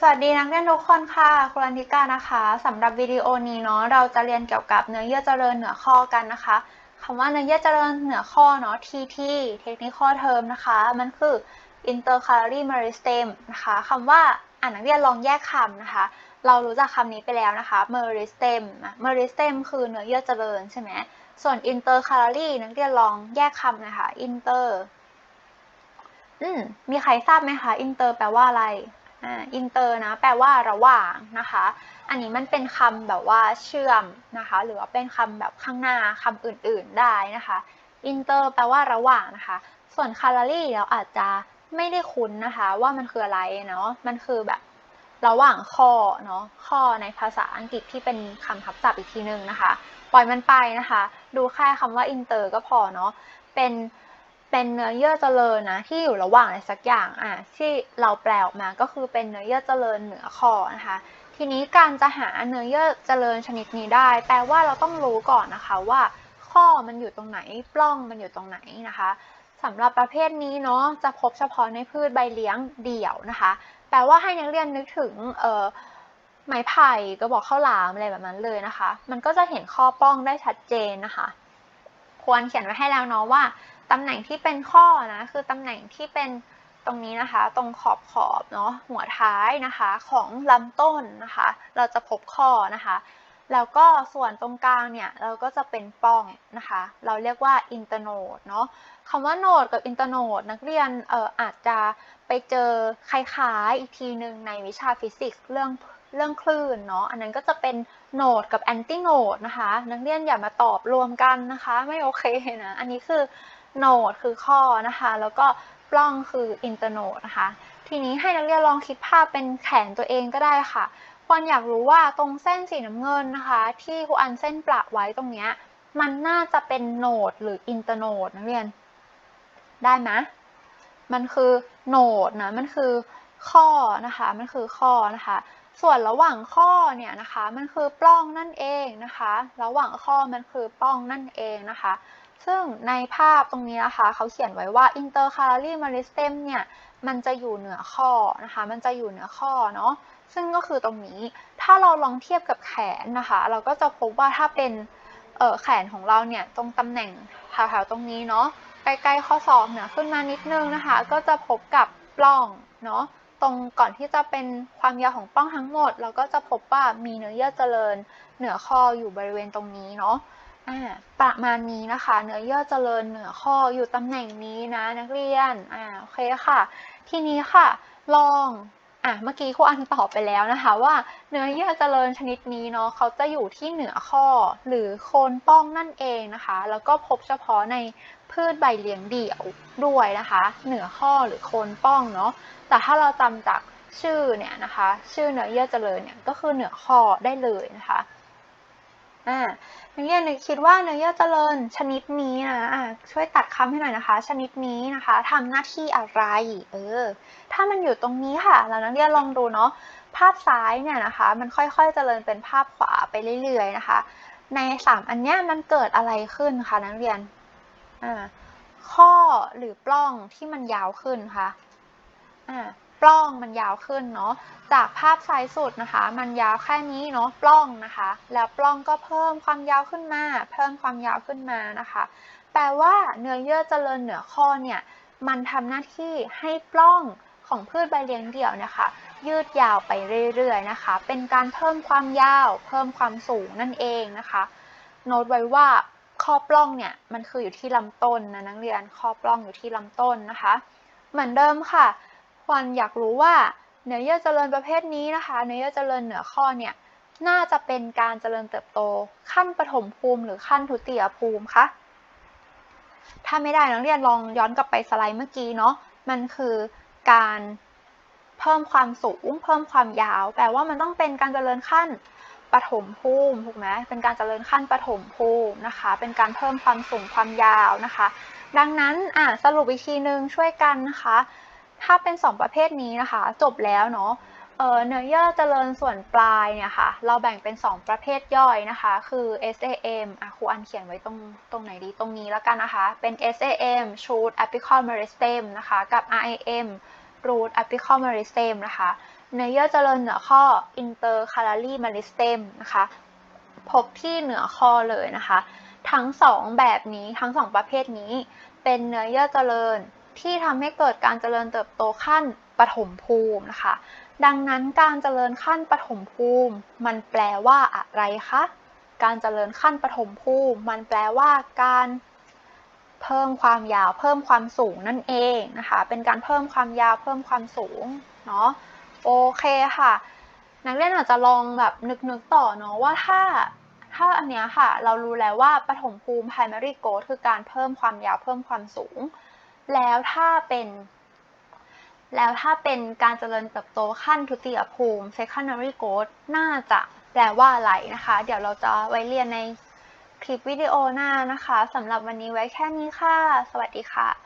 สวัสดีนักเรียนทุกคนค่ะครูรันทิกานะคะสำหรับวิดีโอนี้เนาะเราจะเรียนเกี่ยวกับเนื้อเยื่อเจริญเหนือข้อกันนะคะคำว่าเนื้อเยื่อเจริญเหนือข้อเนาะ TT Technical Term นะคะ มันคือ Intercalary Meristem นะคะคำว่าอ่านนักเรียนลองแยกคำนะคะ เรารู้จักคำนี้ไปแล้วนะคะ Meristem Meristem คือเนื้อเยื่อเจริญใช่ไหมส่วน Intercalary นักเรียนลองแยกคำนะคะ Inter อืมมีใครทราบไหมคะ Inter แปลว่าอะไร อ่าอินเตอร์นะ แปลว่าระหว่างนะคะ อันนี้มันเป็นคำแบบว่าเชื่อมนะคะ หรือว่าเป็นคำแบบข้างหน้าคำอื่นๆได้นะคะอินเตอร์แปลว่าระหว่างนะคะ ส่วนคาลอรี่เราอาจจะไม่ได้คุ้นนะคะ ว่ามันคืออะไรเนาะ มันคือแบบระหว่างข้อเนาะ ข้อในภาษาอังกฤษที่เป็นคำทับศัพท์อีกทีนึงนะคะ ปล่อยมันไปนะคะ ดูแค่คำว่าอินเตอร์ก็พอเนาะ เป็น เป็นเนื้อเยื่อเจริญนะ ที่อยู่ระหว่างอะไรสักอย่างอะที่เราแปลออกมาก็คือเป็นเนื้อเยื่อเจริญเหนือคอนะคะ ทีนี้การจะหาเนื้อเยื่อเจริญชนิดนี้ได้ แปลว่าเราต้องรู้ก่อนนะคะว่า ข้อมันอยู่ตรงไหนปล้องมันอยู่ตรงไหนนะคะสำหรับประเภทนี้เนาะจะพบเฉพาะในพืชใบเลี้ยงเดี่ยวนะคะ แปลว่าให้นักเรียนนึกถึงเอ่อไม้ไผ่กระบอกข้าวหลามอะไรแบบนั้นเลยนะคะ มันก็จะเห็นข้อป้องได้ชัดเจนนะคะ ควรเขียนไว้ให้แล้วเนาะว่าตำแหน่งที่เป็นข้อนะคือตำแหน่งที่เป็นตรงนี้นะคะ ตรงขอบขอบเนาะหัวท้ายนะคะ ของลำต้นนะคะ เราจะพบข้อนะคะ แล้วก็ส่วนตรงกลางเนี่ยเราก็จะเป็นป้องนะคะ เราเรียกว่าอินเตอร์โนดเนาะคำว่าโนดกับอินเตอร์โนดนักเรียนเอ่ออาจจะไปเจอคล้ายๆอีกทีหนึ่งในวิชาฟิสิกส์เรื่อง เรื่องคลื่นเนาะ อันนั้นก็จะเป็นโนดกับแอนติโนดนะคะ นักเรียนอย่ามาตอบรวมกันนะคะ ไม่โอเคนะ อันนี้คือโนดคือข้อนะคะ แล้วก็ปล้องคืออินเตอร์โนดนะคะ ทีนี้ให้นักเรียนลองคิดภาพเป็นแขนตัวเองก็ได้ค่ะควรอยากรู้ว่าตรงเส้นสีน้ำเงินนะคะ ที่ครูอันเส้นประไว้ตรงเนี้ยมันน่าจะเป็นโนดหรืออินเตอร์โนดนักเรียน ได้ไหมมันคือโนดนะ มันคือข้อนะคะ มันคือข้อนะคะ ส่วนระหว่างข้อเนี่ยนะคะมันคือปล้องนั่นเองนะคะ ระหว่างข้อมันคือปล้องนั่นเองนะคะ ซึ่งในภาพตรงนี้นะคะเขาเขียนไว้ว่า intercalary meristem เนี่ยมันจะอยู่เหนือข้อนะคะ มันจะอยู่เหนือข้อเนาะซึ่งก็คือตรงนี้ถ้าเราลองเทียบกับแขนนะคะ เราก็จะพบว่าถ้าเป็นแขนของเราเนี่ยตรงตำแหน่งแถวๆตรงนี้เนาะใกล้ๆข้อศอกเนี่ยขึ้นมานิดนึงนะคะ ก็จะพบกับปล้องเนาะ ตรงก่อนที่จะเป็นความยาวของป้องทั้งหมด เราก็จะพบว่ามีเนื้อเยื่อเจริญ เหนือข้ออยู่บริเวณตรงนี้เนาะประมาณนี้นะคะ เนื้อเยื่อเจริญเหนือข้ออยู่ตำแหน่งนี้นะนักเรียนอ่าโอเคค่ะ ทีนี้ค่ะ ลอง อะเมื่อกี้ครูอันตอบไปแล้วนะคะ ว่าเนื้อเยื่อเจริญชนิดนี้เนาะเขาจะอยู่ที่เหนือข้อหรือโคนป้องนั่นเองนะคะ แล้วก็พบเฉพาะในพืชใบเลี้ยงเดี่ยวด้วยนะคะ เหนือข้อหรือโคนป้องเนาะแต่ถ้าเราจำจากชื่อเนี่ยนะคะ ชื่อเนื้อเยื่อเจริญเนี่ยก็คือเหนือข้อได้เลยนะคะ อ่านักเรียนนึกคิดว่าเนื้อเยื่อเจริญชนิดนี้นะอ่าช่วยตัดคำให้หน่อยนะคะ ชนิดนี้นะคะทำหน้าที่อะไร เออ ถ้ามันอยู่ตรงนี้ค่ะ แล้วนักเรียนลองดูเนาะ ภาพซ้ายเนี่ยนะคะ มันค่อยๆเจริญเป็นภาพขวาไปเรื่อยๆนะคะ ในสามอันเนี้ยมันเกิดอะไรขึ้นคะนักเรียน อ่า ข้อหรือปล้องที่มันยาวขึ้นคะ อ่า ปล้องมันยาวขึ้นเนาะจากภาพซ้ายสุดนะคะ มันยาวแค่นี้เนาะปล้องนะคะ แล้วปล้องก็เพิ่มความยาวขึ้นมา เพิ่มความยาวขึ้นมานะคะแปลว่าเนื้อเยื่อเจริญเหนือข้อเนี่ยมันทำหน้าที่ให้ปล้องของพืชใบเลี้ยงเดี่ยวนี่ยค่ะยืดยาวไปเรื่อยๆนะคะ เป็นการเพิ่มความยาว เพิ่มความสูงนั่นเองนะคะโน้ตไว้ว่าข้อปล้องเนี่ยมันคืออยู่ที่ลำต้นนะนักเรียนข้อปล้องอยู่ที่ลำต้นนะคะ เหมือนเดิมค่ะ ควรอยากรู้ว่าเนื้อเยื่อเจริญประเภทนี้นะคะ เนื้อเยื่อเจริญเหนือข้อเนี่ยน่าจะเป็นการเจริญเติบโตขั้นปฐมภูมิ หรือขั้นทุติยภูมิคะถ้าไม่ได้นักเรียนลองย้อนกลับไปสไลด์เมื่อกี้เนาะมันคือการเพิ่มความสูงเพิ่มความยาว แปลว่ามันต้องเป็นการเจริญขั้นปฐมภูมิถูกไหมเป็นการเจริญขั้นปฐมภูมินะคะ เป็นการเพิ่มความสูงความยาวนะคะ ดังนั้นอ่าสรุปอีกทีนึงช่วยกันนะคะ ถ้าเป็น 2 ประเภทนี้นะคะ จบแล้วเนาะเนื้อเยื่อเจริญส่วนปลายเนี่ยค่ะ เราแบ่งเป็น 2 ประเภทย่อยนะคะ คือ SAM อะครูอันเขียนไว้ตรงตรงไหนดีตรงนี้แล้วกันนะคะ เป็น SAM Shoot Apical Meristem นะคะ กับ RAM Root Apical Meristem นะคะ เนื้อเยื่อเจริญเหนือข้อ intercalary meristem นะคะ พบที่เหนือข้อเลยนะคะ ทั้งสองแบบนี้ทั้งสองประเภทนี้ เป็นเนื้อเยื่อเจริญ ที่ทำให้เกิดการเจริญเติบโตขั้นปฐมภูมินะคะ ดังนั้นการเจริญขั้นปฐมภูมิ มันแปลว่าอะไรคะ การเจริญขั้นปฐมภูมิ มันแปลว่าการเพิ่มความยาวเพิ่มความสูงนั่นเองนะคะ เป็นการเพิ่มความยาวเพิ่มความสูงเนาะโอเคค่ะ นักเรียนอาจจะลองแบบนึกๆต่อเนาะว่าถ้าถ้าอันเนี้ยค่ะ เรารู้แล้วว่าปฐมภูมิ primary growth คือการเพิ่มความยาวเพิ่มความสูง แล้วถ้าเป็นแล้วถ้าเป็นการเจริญเติบโตขั้นทุติยภูมิ secondary growth น่าจะแปลว่าอะไรนะคะ เดี๋ยวเราจะไว้เรียนในคลิปวิดีโอหน้านะคะสำหรับวันนี้ไว้แค่นี้ค่ะ สวัสดีค่ะ